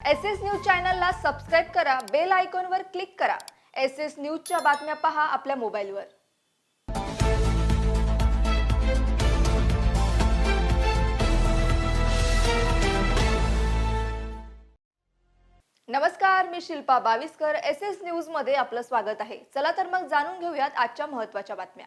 S S news चॅनलला subscribe करा bell आयकॉनवर क्लिक करा. एस एस न्यूजच्या बातम्या पहा आपल्या मोबाईलवर. नमस्कार मी शिल्पा बाविस्कर. एस एस न्यूजमध्ये आपलं स्वागत आहे. चला तर मग जाणून घेऊयात आजच्या महत्त्वाच्या बातम्या.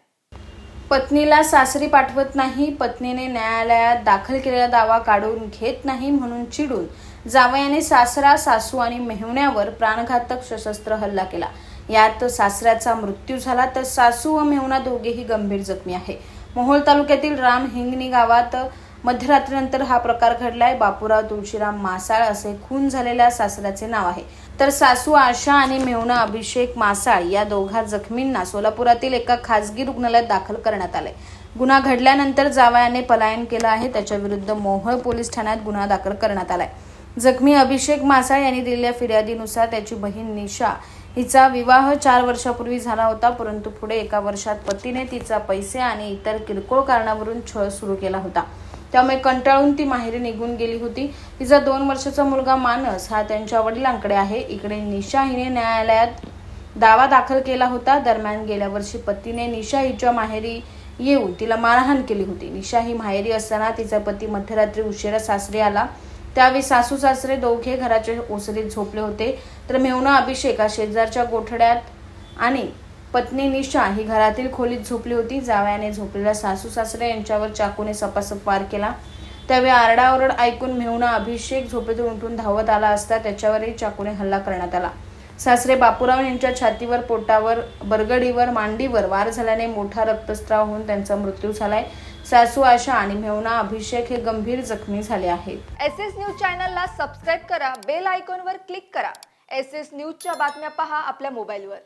पत्नीला सासरी पाठवत नाही पत्नीने न्यायालयात दाखल केलेला दावा काढून घेत नाही म्हणून चिडून जावयाने सासरा सासू आणि मेहुण्यावर प्राणघातक सशस्त्र हल्ला केला. यात सासऱ्याचा मृत्यू झाला तर सासू व मेहुणा दोघेही गंभीर जखमी आहे. मोहोळ तालुक्यातील राम हिंगणी गावात मध्यरात्रीनंतर हा प्रकार घडलाय. बापूराव तुळशीराम मासाळ असे खून झालेल्या सासऱ्याचे नाव आहे. तर सासू आशा आणि मेहुणा अभिषेक मासाळ या दोघा जखमींना सोलापुरातील एका खासगी रुग्णालयात दाखल करण्यात आले गुन्हा घडल्यानंतर जावयाने पलायन केलं आहे. त्याच्या विरुद्ध मोहोळ पोलीस ठाण्यात गुन्हा दाखल करण्यात आलाय. जखमी अभिषेक मासाळ यांनी दिलेल्या फिर्यादीनुसार त्याची बहीण निशा हिचा विवाह चार वर्षापूर्वी झाला होता परंतु पुढे एका वर्षात पतीने तिचा पैसे आणि इतर किरकोळ कारणावरून छळ सुरू केला होता. त्यामुळे कंटाळून ती माहेरी निघून गेली होती. तिचा दोन वर्षाचा मुलगा मानस हा त्यांच्या वडिलांकडे आहे. इकडे निशा हिने न्यायालयात दावा दाखल केला होता. दरम्यान गेल्या वर्षी पतीने निशा हिच्या माहेरी येऊन तिला मारहाण केली होती. निशा ही माहेरी असताना तिचा पती मध्यरात्री उशिरा सासरी आला. त्यावेळी सासू सासरे दोघे घराच्या ओसरीत झोपले होते. तर मेहुणा अभिषेक हा शेजारच्या गोठड्यात आणि पत्नी निशा ही घरातील खोलीत झोपली होती. जावयाने झोपलेल्या सासू सासरे यांच्यावर चाकूने सपासप वार केला. त्यावेळी आरडाओरड ऐकून मेहुणा अभिषेक झोपेतून उठून धावत आला असता त्याच्यावरही चाकूने हल्ला करण्यात आला. सासरे बापूराव यांच्या छातीवर पोटावर बरगडीवर मांडीवर वार झाल्याने मोठा रक्तस्राव होऊन त्यांचा मृत्यू झालाय. सासू आशा आणि मेहुणा अभिषेक हे गंभीर जखमी झाले आहेत. एस एस न्यूज चॅनलला सबस्क्राईब करा बेल आयकॉनवर क्लिक करा. एस एस न्यूजच्या बातम्या पहा आपल्या मोबाईलवर.